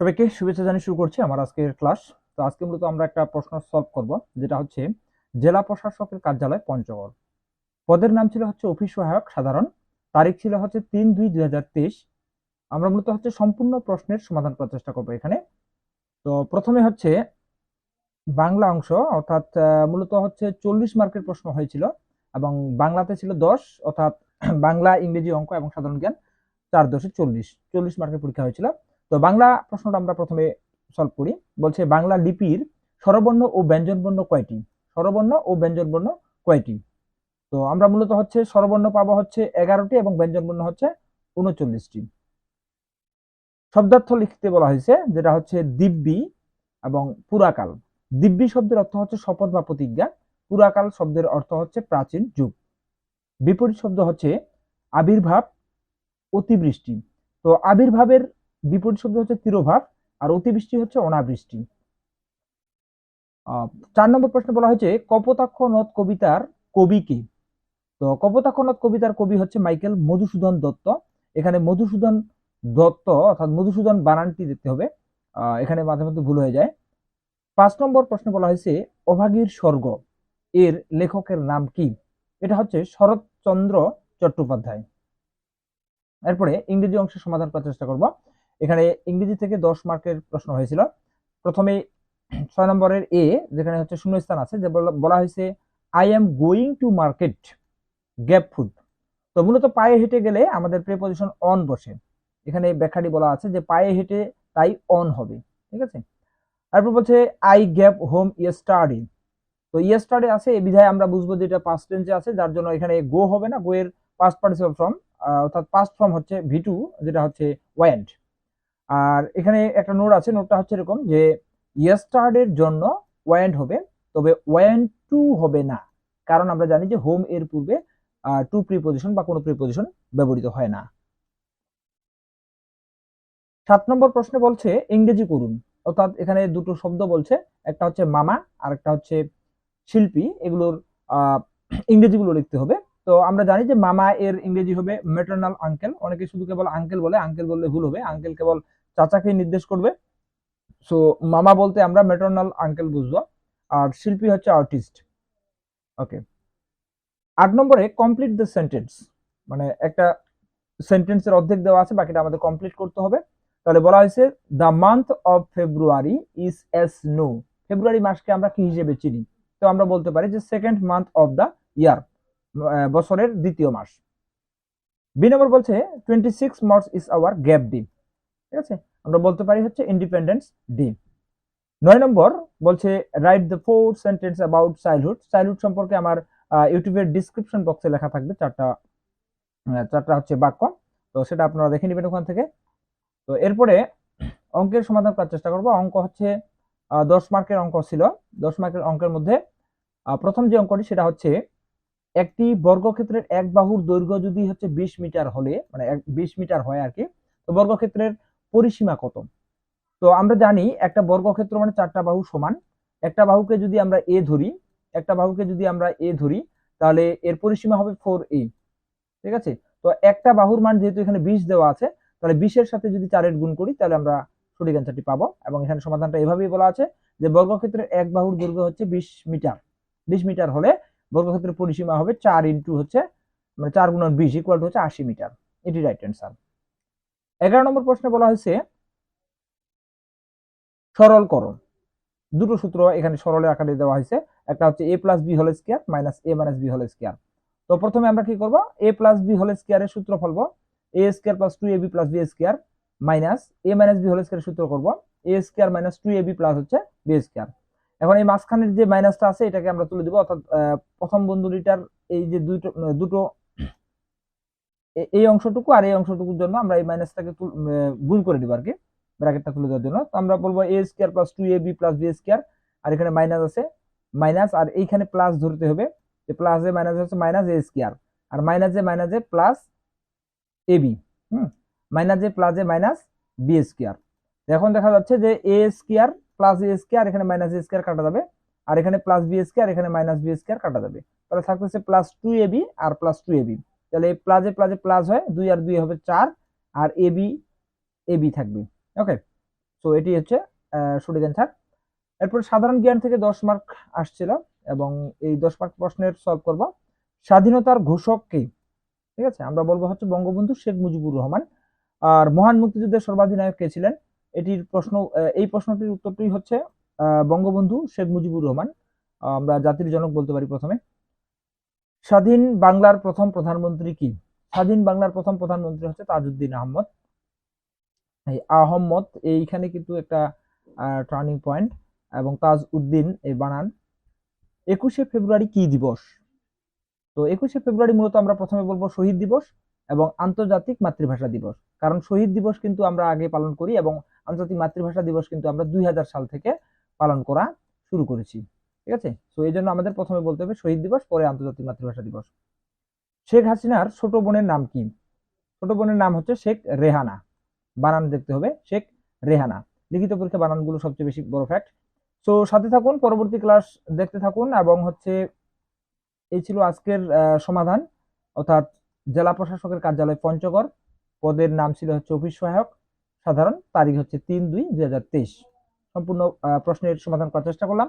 সবাইকে শুভেচ্ছা জানিয়ে শুরু করছি আমার আজকের ক্লাস তো আজকে মূলত আমরা একটা প্রশ্ন সলভ করব, যেটা হচ্ছে জেলা প্রশাসকের কার্যালয় পঞ্চগড়। পদের নাম ছিল হচ্ছে অফিস সহায়ক সাধারণ। তারিখ ছিল হচ্ছে তিন দুই দুই হাজার তেইশ। আমরা মূলত হচ্ছে সম্পূর্ণ প্রশ্নের সমাধান করার চেষ্টা করব এখানে। তো প্রথমে হচ্ছে বাংলা অংশ, অর্থাৎ মূলত হচ্ছে চল্লিশ মার্কের প্রশ্ন হয়েছিল এবং বাংলাতে ছিল দশ, অর্থাৎ বাংলা, ইংরেজি অঙ্ক এবং সাধারণ জ্ঞান চার দশে চল্লিশ। চল্লিশ মার্কের পরীক্ষা হয়েছিল। তো বাংলা প্রশ্নটা আমরা প্রথমে সলভ করি। বলছে, বাংলা লিপির স্বরবর্ণ ও ব্যঞ্জনবর্ণ কয়টি? স্বরবর্ণ ও ব্যঞ্জনবর্ণ কয়টি? তো আমরা মূলত হচ্ছে স্বরবর্ণ পাবো হচ্ছে এগারোটি এবং ব্যঞ্জনবর্ণ হচ্ছে উনচল্লিশটি। শব্দার্থ লিখতে বলা হয়েছে, যেটা হচ্ছে দিব্যি এবং পুরাকাল। দিব্যি শব্দের অর্থ হচ্ছে শপথ বা প্রতিজ্ঞা। পুরাকাল শব্দের অর্থ হচ্ছে প্রাচীন যুগ। বিপরীত শব্দ হচ্ছে আবির্ভাব, অতিবৃষ্টি। তো আবির্ভাবের বিপরীত শব্দ হচ্ছে তিরোভাব আর অতিবৃষ্টি হচ্ছে অনাবৃষ্টি। চার নম্বর প্রশ্নে বলা হয়েছে, কপোতাক্ষ নদ কবিতার কবি কে? তো কপোতাক্ষ নদ কবিতার কবি হচ্ছে মাইকেল মধুসূদন দত্ত। এখানে মধুসূদন দত্ত অর্থাৎ মধুসূদন বানানটি দেখতে হবে। এখানে মাঝে মধ্যে ভুল হয়ে যায়। পাঁচ নম্বর প্রশ্ন বলা হয়েছে, অভাগীর স্বর্গ এর লেখকের নাম কি? এটা হচ্ছে শরৎচন্দ্র চট্টোপাধ্যায়। এরপরে ইংরেজি অংশের সমাধান করার চেষ্টা করব। এখানে ইংরেজি থেকে দশ মার্কের প্রশ্ন হয়েছিল। প্রথমে ছয় নম্বরের এ, যেখানে হচ্ছে শূন্যস্থান আছে, যে বলা- হয়েছে I am going to market gap food তো মূলত পায়ে হেঁটে গেলে আমাদের প্রেপোজিশন অন বসে। এখানে ব্যাখ্যাটি বলা আছে যে পায়ে হেঁটে তাই অন হবে, ঠিক আছে? তারপর বলছে আই গ্যাপ হোম ইয়েস্টারডে তো ইয়েস্টারডে আছে এই বিধায় আমরা বুঝব যে এটা পাস্ট টেন্সে আছে, যার জন্য এখানে গো হবে না গো এর পাস্ট পার্টিসিপাল ফর্ম অর্থাৎ পাস্ট ফর্ম হচ্ছে ভি টু যেটা হচ্ছে ওয়েন্ট আর এখানে একটা নোট আছে, নোটটা হচ্ছে এরকম যে ইয়েস্টারডের জন্য ওয়েন্ট হবে, তবে ওয়েন্ট টু হবে না। কারণ আমরা জানি যে হোম এর পূর্বে টু প্রিপোজিশন বা কোনো প্রিপোজিশন ব্যবহৃত হয় না। সাত নম্বর প্রশ্নে বলছে, ইংরেজি করুন অর্থাৎ এখানে দুটো শব্দ বলছে, একটা হচ্ছে মামা, আর একটা হচ্ছে শিল্পী। এগুলোর ইংরেজিগুলো লিখতে হবে। তো আমরা জানি যে মামা এর ইংরেজি হবে ম্যাটার্নাল আঙ্কেল অনেকে শুধু কেবল আঙ্কেল বলে আঙ্কেল বললে ভুল হবে। আঙ্কেল কেবল চাচাকে নির্দেশ করবে। সো মামা বলতে আমরা ম্যাটার্নাল আঙ্কেল বুঝব, আর শিল্পী হচ্ছে আর্টিস্ট ওকে আট নম্বরে কমপ্লিট দ্য সেন্টেন্স মানে একটা সেন্টেন্সের অর্ধেক দেওয়া আছে, বাকিটা আমাদের কমপ্লিট করতে হবে। তাহলে বলা হয়েছে the month of February is S no ফেব্রুয়ারি মাসকে আমরা কি হিসেবে চিনি? তো আমরা বলতে পারি যে second month of the year বছরের দ্বিতীয় মাস। বি নম্বর বলছে twenty six March is our gap day ঠিক আছে? আমরা বলতে পারি হচ্ছে ইন্ডিপেন্ডেন্স ডে নয় নম্বর বলছে write the four sentence about childhood childhood সম্পর্কে আমার ইউটিউবের ডিসক্রিপশন বক্সে লেখা থাকবে চারটা চারটা হচ্ছে বাক্য। তো সেটা আপনারা দেখে নেবেন ওখান থেকে। তো এরপরে অঙ্কের সমাধান করার চেষ্টা করব। অঙ্ক হচ্ছে দশ মার্কের অঙ্ক ছিল। দশ মার্কের অঙ্কের মধ্যে প্রথম যে অঙ্কটি সেটা হচ্ছে, একটি বর্গক্ষেত্রের এক বাহুর দৈর্ঘ্য যদি হচ্ছে বিশ মিটার হলে মানে বিশ মিটার হয় আর কি, তো বর্গক্ষেত্রের পরিসীমা কত? তো আমরা জানি একটা বর্গক্ষেত্র মানে চারটা বাহু সমান। একটা বাহুকে যদি আমরা এ ধরি, একটা বাহুকে যদি আমরা এ ধরি, তাহলে এর পরিসীমা হবে ফোর এ ঠিক আছে? তো একটা বাহুর মান যেহেতু এখানে বিশ দেওয়া আছে, তাহলে বিশের সাথে যদি চারের গুণ করি, তাহলে আমরা সঠিক অ্যান্সারটি পাবো। এবং এখানে সমাধানটা এভাবেই বলা আছে যে বর্গক্ষেত্রের এক বাহুর দৈর্ঘ্য হচ্ছে বিশ মিটার। বিশ মিটার হলে বর্গক্ষেত্রের পরিসীমা হবে চার ইন্টু হচ্ছে মানে চার গুণন বিশ ইকুয়াল টু হচ্ছে আশি মিটার। এটি রাইট অ্যান্সার এগারো নম্বর প্রশ্নে বলা হয়েছে, সরলকরণ। দুটো সূত্র এখানে সরলের আকারে দেওয়া হয়েছে। একটা হচ্ছে A plus B whole square minus A minus B whole square তো প্রথমে আমরা কি করব? এ প্লাস বি হোল স্কোয়ারের সূত্র ফেলব। A square plus two A B plus B square minus A minus B whole স্কোয়ারের সূত্র করব। A square minus two A B plus হচ্ছে বি স্কোয়ার এখন এই মাঝখানের যে মাইনাসটা আছে, এটাকে আমরা তুলে দিব। অর্থাৎ প্রথম বন্ধুটিটার এই যে দুটো দুটো এই অংশটুকু আর এই অংশটুকুর জন্য আমরা এই মাইনাসটাকে গুণ করে দিব আর কি ব্র্যাকেটটা তুলে দেওয়ার জন্য। তো আমরা বলব A square plus two A B plus B square আর এখানে মাইনাস আছে। মাইনাস আর এইখানে প্লাস ধরতে হবে। যে প্লাস এ মাইনাস হচ্ছে minus A square R minus A minus A plus A B hmm? Minus A plus A minus B square এখন দেখা যাচ্ছে যে A square plus A square এখানে মাইনাস এ স্কোয়ার কাটা যাবে, আর এখানে প্লাস বি স্কোয়ার এখানে মাইনাস বি স্কোয়ার কাটা যাবে। তাহলে থাকতেছে প্লাস টু এ বি আর প্লাস টু এ বি তাহলে প্লাসে প্লাসে প্লাস হয়, দুই আর দুই হবে চার, আর এ বি এ বি থাকবে ওকে সো এটি হচ্ছে সঠিক অ্যান্সার এরপর সাধারণ জ্ঞান থেকে দশ মার্ক আসছিল, এবং এই দশ মার্ক প্রশ্নের সলভ করব। স্বাধীনতার ঘোষক কে? ঠিক আছে, আমরা বলব হচ্ছে বঙ্গবন্ধু শেখ মুজিবুর রহমান। আর মহান মুক্তিযুদ্ধের সর্বাধিনায়ক কে ছিলেন? এটির প্রশ্ন এই প্রশ্নটির উত্তরটি হচ্ছে বঙ্গবন্ধু শেখ মুজিবুর রহমান। আমরা জাতির জনক বলতে পারি প্রথমে। স্বাধীন বাংলার প্রথম প্রধানমন্ত্রী কি? স্বাধীন বাংলার প্রথম প্রধানমন্ত্রী হচ্ছে তাজউদ্দিন আহমদ। আহমদ এইখানে কিন্তু একটা টার্নিং পয়েন্ট এবং তাজ উদ্দিন বানান। একুশে ফেব্রুয়ারি কি দিবস? তো একুশে ফেব্রুয়ারি মূলত আমরা প্রথমে বলব শহীদ দিবস এবং আন্তর্জাতিক মাতৃভাষা দিবস। কারণ শহীদ দিবস কিন্তু আমরা আগে পালন করি এবং আন্তর্জাতিক মাতৃভাষা দিবস কিন্তু আমরা দুই হাজার সাল থেকে পালন করা শুরু করেছি। ঠিক আছে? তো এই জন্য আমাদের প্রথমে বলতে হবে শহীদ দিবস, পরে আন্তর্জাতিক মাতৃভাষা দিবস। শেখ হাসিনার ছোট বোনের নাম কি? ছোট বোনের নাম হচ্ছে শেখ রেহানা। বানান দেখতে হবে, শেখ রেহানা। লিখিত পরীক্ষা বানানগুলো সবচেয়ে বেশি বড় ফ্যাক্ট সো সাথে থাকুন, পরবর্তী ক্লাস দেখতে থাকুন এবং হচ্ছে এই ছিল আজকের সমাধান। অর্থাৎ জেলা প্রশাসকের কার্যালয় পঞ্চগড়। পদের নাম ছিল হচ্ছে অফিস সহায়ক। সাধারণ তারিখ হচ্ছে তিন দুই দুই সম্পূর্ণ প্রশ্নের সমাধান করার চেষ্টা করলাম।